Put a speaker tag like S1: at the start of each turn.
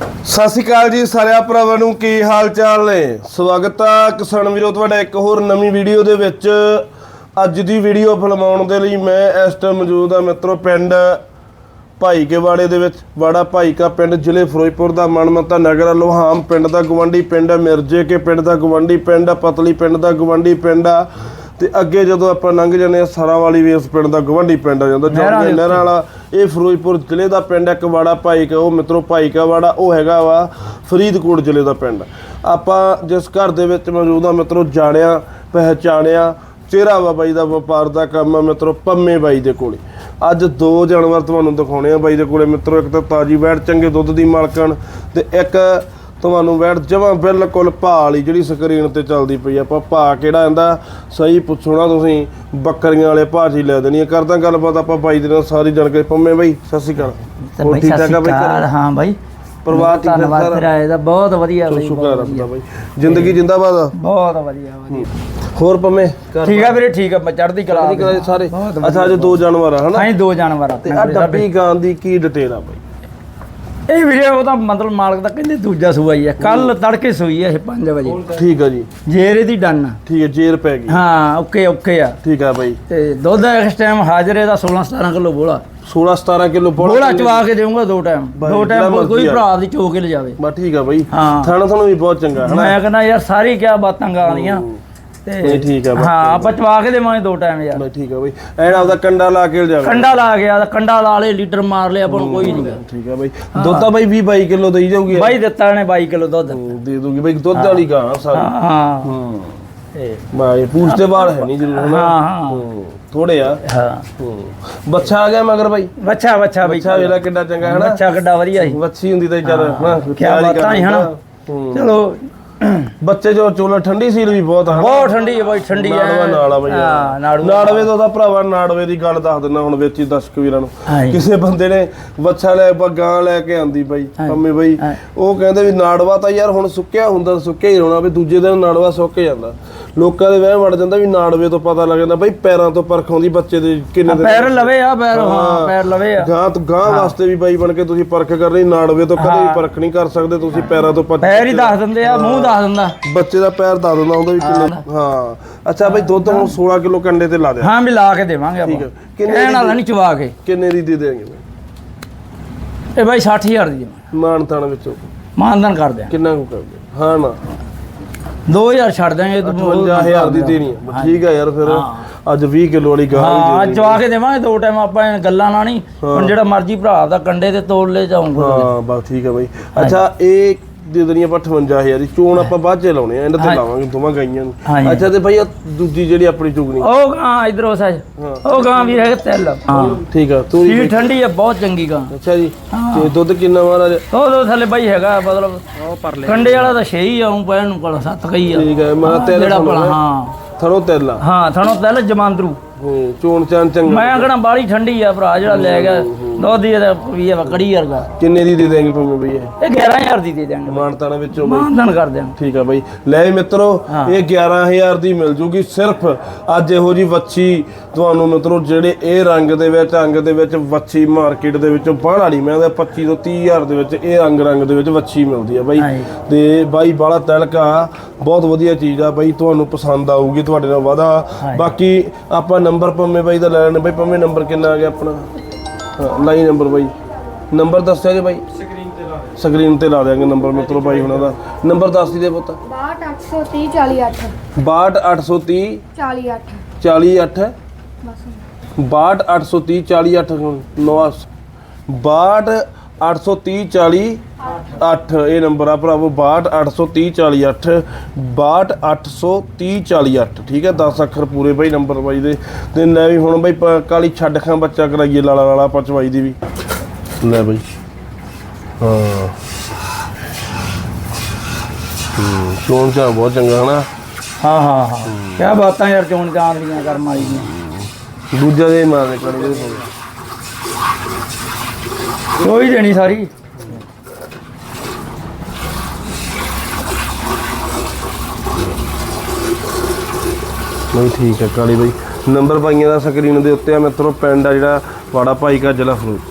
S1: ਸਤਿ ਸ਼੍ਰੀ ਅਕਾਲ ਜੀ ਸਾਰਿਆਂ ਭਰਾਵਾਂ ਨੂੰ ਕੀ ਹਾਲ ਚਾਲ ਨੇ? ਸਵਾਗਤ ਆ ਕਿਸਾਨ ਵੀਰੋ ਤੁਹਾਡਾ ਇੱਕ ਹੋਰ ਨਵੀਂ ਵੀਡੀਓ ਦੇ ਵਿੱਚ। ਅੱਜ ਦੀ ਵੀਡੀਓ ਫਿਲਮਾਉਣ ਦੇ ਲਈ ਮੈਂ ਇਸ ਟਾਈਮ ਮੌਜੂਦ ਆ ਮਿੱਤਰੋ ਪਿੰਡ ਭਾਈ ਕੇ ਦੇ ਵਿੱਚ। ਵਾੜਾ ਭਾਈਕਾ ਪਿੰਡ ਜ਼ਿਲ੍ਹੇ ਫਿਰੋਜ਼ਪੁਰ ਦਾ ਮਨਮਤਾ ਨਗਰ ਆ, ਲੋਹਾਮ ਪਿੰਡ ਦਾ ਗਵੰਡੀ ਪਿੰਡ ਆ ਮਿਰਜੇ ਕੇ ਪਿੰਡ ਦਾ ਗਵੰਡੀ ਪਿੰਡ ਆ ਪਤਲੀ ਪਿੰਡ ਦਾ ਗਵੰਡੀ ਪਿੰਡ ਆ। ਤੇ ਅੱਗੇ ਜਦੋਂ ਆਪਾਂ ਲੰਘ ਜਾਂਦੇ ਆ ਸਰਾਂ ਵਾਲੀ ਵੀ ਇਸ ਪਿੰਡ ਦਾ ਗਵੰਡੀ ਪਿੰਡ ਆ ਜਾਂਦਾ
S2: ਨਹਿਰਾਂ ਦੇ
S1: ਜੋਗੇ ਨਹਿਰਾਂ ਵਾਲਾ ਇਹ ਫਿਰੋਜ਼ਪੁਰ ਜ਼ਿਲ੍ਹੇ ਦਾ ਪਿੰਡ ਹੈ, ਇੱਕ ਵਾੜਾ ਭਾਈ ਕਾ ਉਹ ਮਿੱਤਰੋ ਭਾਈ ਕਾ ਵਾੜਾ ਉਹ ਹੈਗਾ ਵਾ ਫਰੀਦਕੋਟ ਜ਼ਿਲ੍ਹੇ ਦਾ ਪਿੰਡ। ਆਪਾਂ ਜਿਸ ਘਰ ਦੇ ਵਿੱਚ ਮੌਜੂਦ ਆ ਮਿੱਤਰੋ ਜਾਣਿਆ ਪਹਿਚਾਣਿਆ ਚਿਹਰਾ ਵਾ ਬਾਈ ਦਾ ਵਪਾਰ ਦਾ ਕੰਮ ਆ ਮਿੱਤਰੋ ਪੰਮੇ ਬਾਈ ਦੇ ਕੋਲੇ। ਅੱਜ ਦੋ ਜਾਨਵਰ ਤੁਹਾਨੂੰ ਦਿਖਾਉਣੇ ਆ ਬਾਈ ਦੇ ਕੋਲੇ ਮਿੱਤਰੋ ਇੱਕ ਤਾਂ ਤਾਜੀ ਵੈੜ ਚੰਗੇ ਦੁੱਧ ਦੀ ਮਾਲਕਣ ਤੇ ਇੱਕ ਤੁਹਾਨੂੰ ਵੈੜ ਜਮਾਂ ਬਿਲਕੁਲ ਭਾਅ ਵਾਲੀ ਜਿਹੜੀ ਸਕਰੀਨ ਤੇ ਚੱਲਦੀ ਪਈ ਆ। ਆਪਾਂ ਭਾਅ ਕਿਹੜਾ ਆਂਦਾ ਸਹੀ ਪੁੱਛੋ ਨਾ ਤੁਸੀਂ ਬੱਕਰੀਆਂ ਵਾਲੇ ਹੀ ਲੈ ਦੇਣੀ ਆ। ਕਰਦਾ ਗੱਲਬਾਤ ਆਪਾਂ ਬਾਈ ਦੇ ਨਾਲ ਸਾਰੀ ਜਾਣਕਾਰੀ ਪੰਮੇ ਬਾਈ ਸਤਿ ਸ਼੍ਰੀ ਅਕਾਲ।
S2: ਤੇ
S1: ਹੋਰ ਠੀਕ ਠਾਕ ਆ ਬਾਈ ਘਰੇ?
S2: ਹਾਂ ਬਾਈ।
S1: ਪਰਿਵਾਰ ਠੀਕ ਠਾਕ
S2: ਧੰਨਵਾਦ
S1: ਸਾਰਾ?
S2: ਤੇਰਾ ਇਹਦਾ ਬਹੁਤ ਵਧੀਆ ਬਈ
S1: ਸ਼ੁਕਰ
S2: ਬਹੁਤ ਵਧੀਆ।
S1: ਬਾਈ। ਜ਼ਿੰਦਗੀ ਜਿੰਦਾਬਾਦ ਆ।
S2: ਬਹੁਤ ਵਧੀਆ ਵਧੀਆ।
S1: ਹੋਰ ਪੰਮੇ? ਘਰ
S2: ਠੀਕ ਆ ਵੀਰੇ ਠੀਕ ਆ ਮੈਂ ਚੜ੍ਹਦੀ ਕਲਾ
S1: ਦੇ ਸਾਰੇ।
S2: ਬਹੁਤ ਵਧੀਆ।
S1: ਅੱਛਾ ਅੱਜ ਦੋ ਜਾਨਵਰ ਆ ਹਨਾ?
S2: ਹਾਂ ਦੋ ਜਾਨਵਰ
S1: ਤੇ ਆ
S2: ਕੋਲੇ ਸਾਡੇ।
S1: ਡੱਬੀ ਗਾਂ ਦੀ ਕੀ ਡਿਟੇਲ ਆ ਬਾਈ?
S2: ਇਹ ਵੀਰੇ ਉਹਦਾ ਮਤਲਬ ਮਾਲਕ ਦਾ ਕਹਿੰਦੇ ਦੂਜਾ ਸੂਆ ਹੀ ਆ। ਕੱਲ ਤੜਕੇ ਸੂਈ ਆ ਇਹ 5 ਵਜੇ।
S1: ਠੀਕ ਆ ਜੀ।
S2: ਜੇਰੇ ਦੀ ਡੰਨ ਆ।
S1: ਠੀਕ ਹੈ ਜੇਰ ਪੈ ਗਈ।
S2: ਹਾਂ ਓਕੇ ਓਕੇ ਆ।
S1: ਠੀਕ ਆ ਬਾਈ।
S2: ਤੇ ਦੁੱਧ ਇਸ ਟਾਈਮ ਹਾਜ਼ਰੇ ਦਾ 16 17 ਕਿਲੋ ਬੋਲਾ
S1: 16 17 ਕਿਲੋ
S2: ਬੋਲਾ ਚਵਾ ਕੇ ਦੇਵਾਂਗਾ ਦੋ ਟਾਈਮ
S1: ਬਾਈ,
S2: ਦੋ
S1: ਜਿਹੜਾ
S2: ਟਾਈਮ ਕੋਈ
S1: ਆ।
S2: ਭਰਾ ਦੀ ਚੋ ਕੇ ਲਿਜਾਵੇ।
S1: ਬਾ ਠੀਕ ਆ ਬਾਈ।
S2: ਹਾਂ।
S1: ਥਾਣਾ ਤੁਹਾਨੂੰ ਵੀ ਬਹੁਤ ਚੰਗਾ ਹਨਾ?
S2: ਮੈਂ ਕਹਿੰਦਾ ਯਾਰ ਸਾਰੀ ਕਿਆ ਬਾਤਾਂ ਗਾਂ
S1: ਨਹੀਂ,
S2: ਤੇ
S1: ਠੀਕ ਆ।
S2: ਹਾਂ ਆਪਾਂ ਚਵਾ ਕੇ ਦੇਵਾਂਗੇ ਦੋ ਟਾਈਮ ਯਾਰ।
S1: ਬਾਈ ਠੀਕ ਆ ਬਾਈ ਐਨ ਆਪਦਾ ਕੰਡਾ ਲਾ ਕੇ ਜਾਵੇ
S2: ਕੰਡਾ ਲਾ ਗਿਆ ਤਾਂ ਕੰਡਾ ਲਾ ਲੇ ਲੀਟਰ ਮਾਰ ਲਿਆ ਆਪਾਂ ਨੂੰ ਕੋਈ ਨਹੀਂ
S1: ਠੀਕ ਆ ਬਾਈ। ਦੁੱਧ ਤਾਂ ਬਾਈ 20 22 ਕਿਲੋ ਦੇਈ ਜਾਊਗੀ
S2: ਬਾਈ ਦਿੱਤਾ ਨੇ 22 ਕਿਲੋ ਦੁੱਧ।
S1: ਹੂੰ, ਦੇ ਦੂਗੀ ਬਾਈ ਦੁੱਧ ਵਾਲੀ ਗਾਂ ਸਾਰੀ।
S2: ਹਾਂ ਹਾਂ।
S1: ਹੂੰ।
S2: ਤੇ
S1: ਬਾਈ ਪੂਛ ਤੇ ਹੈ ਨਹੀਂ ਜ਼ਰੂਰ
S2: ਹਾਂ ਹਾਂ।
S1: ਹੂੰ, ਥੋੜੇ ਆ।
S2: ਹਾਂ।
S1: ਹੂੰ। ਬੱਚਾ ਆ ਗਿਆ ਮਗਰ ਬਾਈ?
S2: ਬੱਚਾ ਬੱਚਾ ਬਈ।
S1: ਬੱਚਾ ਵੇਲਾ ਕਿੱਡਾ ਚੰਗਾ ਹੈ ਨਾ
S2: ਬੱਚਾ ਕਿੱਡਾ ਵਧੀਆ ਸੀ।
S1: ਵੱਛੀ ਹੁੰਦੀ ਤਾਂ ਚੱਲ ਹਨਾ?
S2: ਕਿਆ ਬਾਤਾਂ ਸੀ ਹਨਾ?
S1: ਹੂੰ।
S2: ਚਲੋ
S1: ਬੱਚੇ ਜੋ ਚੋਲਾ ਠੰਡੀ ਸੀਲ ਵੀ ਬਹੁਤ ਹਨ?
S2: ਬਹੁਤ ਠੰਡੀ ਹੈ ਬਾਈ ਠੰਡੀ ਹੈ
S1: ਨਾੜਵਾ ਨਾਲ ਆ ਬਈ
S2: ਹਾਂ ਨਾੜੂ
S1: ਨਾੜਵੇ ਤੋਂ ਤਾਂ ਭਰਾਵਾ ਨਾੜਵੇ ਦੀ ਗੱਲ ਦੱਸ ਦਿੰਦਾ ਹੁਣ ਵਿੱਚ ਹੀ ਦਰਸ਼ਕ ਵੀਰਾਂ ਨੂੰ। ਕਿਸੇ ਬੰਦੇ ਨੇ ਵੱਛਾ ਲੈ ਪ ਗਾਂ ਲੈ ਕੇ ਆਂਦੀ ਬਾਈ। ਪੰਮੇ ਬਾਈ। ਉਹ ਕਹਿੰਦੇ ਵੀ ਨਾੜਵਾ ਤਾਂ ਯਾਰ ਹੁਣ ਸੁੱਕਿਆ ਹੁੰਦਾ ਸੁੱਕਿਆ ਹੀ ਹੋਣਾ ਵੀ ਦੂਜੇ ਦਿਨ ਨਾੜਵਾ ਸੁੱਕ ਜਾਂਦਾ। ਲੋਕਾਂ ਦੇ ਵਹਿਮ ਵੜ ਜਾਂਦਾ ਵੀ ਨਾੜਵੇ ਤੋਂ ਪਤਾ ਲੱਗ ਜਾਂਦਾ ਬਾਈ ਪੈਰਾਂ ਤੋਂ ਪਰਖ ਆਉਂਦੀ ਬੱਚੇ ਦੇ ਕਿੰਨੇ ਦਿਨ
S2: ਪੈਰ ਲਵੇ ਆ ਪੈਰ ਹਾਂ ਪੈਰ ਲਵੇ ਆ।
S1: ਗਾਂ ਤੋਂ ਗਾਂ ਵਾਸਤੇ ਵੀ ਬਾਈ ਬਣ ਕੇ ਤੁਸੀਂ ਪਰਖ ਕਰ ਰਹੀ ਨਾੜਵੇ ਤੋਂ ਕਦੇ ਵੀ ਪਰਖ ਨਹੀਂ ਕਰ ਸਕਦੇ ਤੁਸੀਂ ਪੈਰਾਂ ਤੋਂ ਪਰਖ
S2: ਪੈਰ ਹੀ ਦੱਸ ਦਿੰਦੇ ਆ ਮੂੰਹ ਦੱਸ ਦਿੰਦਾ।
S1: ਬੱਚੇ ਦਾ ਪੈਰ ਦੱਸ ਦਿੰਦਾ ਹੁੰਦਾ ਵੀ ਕਿੰਨੇ ਹਾਂ। ਅੱਛਾ ਬਾਈ ਦੁੱਧ ਹੁਣ 16 ਕਿਲੋ ਕੰਡੇ ਤੇ ਲਾ ਦੇ
S2: ਹਾਂ ਵੀ ਲਾ ਕੇ ਦੇਵਾਂਗੇ ਆਪਾਂ।
S1: ਕਿੰਨੇ
S2: ਵਾਲਾ ਨਹੀਂ ਚਵਾ ਕੇ।
S1: ਕਿੰਨੇ ਦੀ ਦੇ ਦੇਣਗੇ
S2: ਇਹ ਬਾਈ 60000 ਦੀ ਹੈ।
S1: ਮਾਨ ਤਾਣ ਵਿੱਚੋਂ।
S2: ਮਾਨਦਾਨ ਕਰ ਦਿਆਂ
S1: ਕਿੰਨਾ ਕੁ ਕਰਦੇ ਹਾਂ ਨਾ।
S2: 2000 ਛੱਡ ਦਿਆਂਗੇ ਤੂੰ
S1: 55000 ਦੀ ਦੇਣੀ ਹੈ। ਠੀਕ ਹੈ ਯਾਰ ਫਿਰ। ਅੱਜ 20 ਕਿਲੋ ਵਾਲੀ ਗਾਂ
S2: ਹਾਂ ਚਵਾ ਕੇ ਦੇਵਾਂਗੇ ਦੋ ਟਾਈਮ ਆਪਾਂ ਗੱਲਾਂ ਨਹੀਂ। ਹੁਣ ਜਿਹੜਾ ਮਰਜ਼ੀ ਭਰਾ ਦਾ ਕੰਡੇ ਤੇ ਤੋੜ ਲੈ ਜਾਊਂਗਾ
S1: ਹਾਂ ਬਸ ਠੀਕ ਹੈ ਬਾਈ। ਅੱਛਾ ਇਹ ਦੇ ਦੇਣੀ ਆਪਾਂ 58000 ਦੀ। ਚੋਣ ਆਪਾਂ ਬਾਅਦ ਚ ਲਾਉਣੇ ਆ ਇਹਨਾਂ ਤੇ ਲਾਵਾਂਗੇ ਦੋਵਾਂ ਗਾਈਆਂ ਨੂੰ। ਅੱਛਾ ਤੇ ਭਾਈ ਦੂਜੀ ਜਿਹੜੀ ਆਪਣੀ ਚੁਗਣੀ।
S2: ਉਹ ਗਾਂ ਇਧਰੋਂ ਸੱਜ। ਉਹ ਗਾਂ ਵੀ ਹੈ ਤੇਲ। ਹਾਂ
S1: ਠੀਕ ਆ ਤੂੰ
S2: ਸੀ ਠੰਡੀ ਹੈ ਬਹੁਤ ਚੰਗੀ ਗਾਂ।
S1: ਅੱਛਾ ਜੀ ਤੇ ਦੁੱਧ ਕਿੰਨਾ ਮਹਾਰਾਜ
S2: ਉਹ ਦੋ ਥੱਲੇ ਬਾਈ ਹੈਗਾ ਮਤਲਬ ਉਹ ਪਰਲੇ ਕੰਡੇ ਵਾਲਾ ਤਾਂ 6 ਹੀ ਆਉਂ ਪੈਣ ਨੂੰ ਕੋਲ ਸੱਤ ਕਈ ਆ।
S1: ਠੀਕ ਹੈ ਮੈਂ ਤੇਲ
S2: ਜਿਹੜਾ ਭਲਾ ਹਾਂ।
S1: ਥਰੋ ਤੇਲਾ
S2: ਹਾਂ ਥਣੋ ਤੇਲ ਜਮਾਂਦਰੂ।
S1: ਹੂੰ ਚੋਣ ਚਾਨ ਚੰਗਾ
S2: ਮੈਂ ਕਹਣਾ ਬਾੜੀ ਠੰਡੀ ਆ ਭਰਾ ਜਿਹੜਾ ਲੈ ਗਿਆ ਦੁੱਧ ਦੀ ਇਹਦਾ ਵੀ ਆ ਕੜੀ ਵਰਗਾ।
S1: ਕਿੰਨੇ ਦੀ ਦੇ ਦੇਂਗੇ ਪੰਮੇ ਬਈ ਇਹ?
S2: ਇਹ 11000 ਦੀ ਦੇ ਦਿਆਂਗੇ।
S1: ਮਾਨਤਾਣਾ ਵਿੱਚੋਂ ਬਈ।
S2: ਮਾਨਦਾਨ ਕਰ ਦਿਆਂਗੇ।
S1: ਠੀਕ ਆ ਬਾਈ। ਲੈ ਮਿੱਤਰੋ। ਇਹ 11000 ਦੀ ਮਿਲ ਜੂਗੀ ਸਿਰਫ। ਅੱਜ ਇਹੋ ਜੀ ਵੱਛੀ ਤੁਹਾਨੂੰ ਮਿੱਤਰੋ ਜਿਹੜੇ ਇਹ ਰੰਗ ਦੇ ਵਿੱਚ ਅੰਗ ਦੇ ਵਿੱਚ ਵੱਛੀ ਮਾਰਕੀਟ ਦੇ ਵਿੱਚੋਂ ਬਾਹਰ ਵਾਲੀ ਮੈਂ ਤਾਂ 25 ਤੋਂ 30000 ਦੇ ਵਿੱਚ ਇਹ ਰੰਗ ਰੰਗ ਦੇ ਵਿੱਚ ਵੱਛੀ ਮਿਲਦੀ ਆ ਬਾਈ। ਤੇ ਬਾਈ ਬਾਲਾ ਤਲਕਾ ਬਹੁਤ ਵਧੀਆ ਚੀਜ਼ ਆ ਬਾਈ ਤੁਹਾਨੂੰ ਪਸੰਦ ਆਊਗੀ ਤੁਹਾਡੇ ਨਾਲ ਵਾਦਾ। ਬਾਕੀ ਆਪਾਂ ਨੰਬਰ ਪੰਮੇ ਬਾਈ ਦਾ ਲੈ ਲੈਣੇ ਬਾਈ ਪੰਮੇ ਨੰਬਰ ਕਿੰਨਾ ਆ ਗਿਆ ਆਪਣਾ? ਹਾਂ ਲਾਈ ਨੰਬਰ ਬਾਈ। ਨੰਬਰ ਦੱਸਿਆ ਜੀ ਬਾਈ? ਸਕਰੀਨ ਤੇ ਲਾ ਦਿਆਂਗੇ ਨੰਬਰ ਮਿੱਤਰੋ ਬਾਈ ਹੁਣਾਂ ਦਾ। ਨੰਬਰ ਦੱਸ ਦੀ ਦੇ ਪੁੱਤ।
S3: 62830 48
S1: 62830
S3: 48
S1: 48
S3: ਬਸ।
S1: 62830 48 ਨਵਾਂ 62830 48 ਇਹ ਨੰਬਰ ਆ ਭਰਾਵੋ 62830 48 62830 48 ਠੀਕ ਹੈ? 10 ਅੱਖਰ ਪੂਰੇ ਬਾਈ ਨੰਬਰ ਬਾਈ ਦੇ। ਤੇ ਲੈ ਵੀ ਹੁਣ ਬਾਈ ਪ- ਕਾਲੀ ਛੱਡ ਖਾਂ ਬੱਚਾ ਕਰਾਈਏ ਲਾਲਾ ਲਾਲਾ ਆਪਾਂ ਚਵਾਈ ਦੀ ਵੀ। ਲੈ ਬਾਈ। ਹਾਂ। ਹੂੰ ਚੋਣ ਚਾ ਬਹੁਤ ਚੰਗਾ ਹਨਾ?
S2: ਹਾਂ ਹਾਂ ਹਾਂ। ਕਿਆ ਬਾਤਾਂ ਯਾਰ ਚੋਣ ਚਾਂਦ ਦੀਆਂ ਕਰਮ ਵਾਲੀ ਦੀਆਂ।
S1: ਦੂਜਾ ਦੇ ਕੜੀ ਦੇ
S2: ਕੋਈ ਦੇਣੀ ਸਾਰੀ।
S1: ਨਹੀਂ, ਠੀਕ ਹੈ, ਕਾਲੀ ਬਾਈ। ਨੰਬਰ ਪਾਈਆਂ ਦਾ ਸਕਰੀਨ ਦੇ ਉੱਤੇ ਆ ਮਿੱਤਰੋ, ਪਿੰਡ ਆ ਜਿਹੜਾ, ਵਾੜਾ ਭਾਈ ਕਾ ਜ਼ਿਲ੍ਹਾ ਫਿਰੋਜ਼ਪੁਰ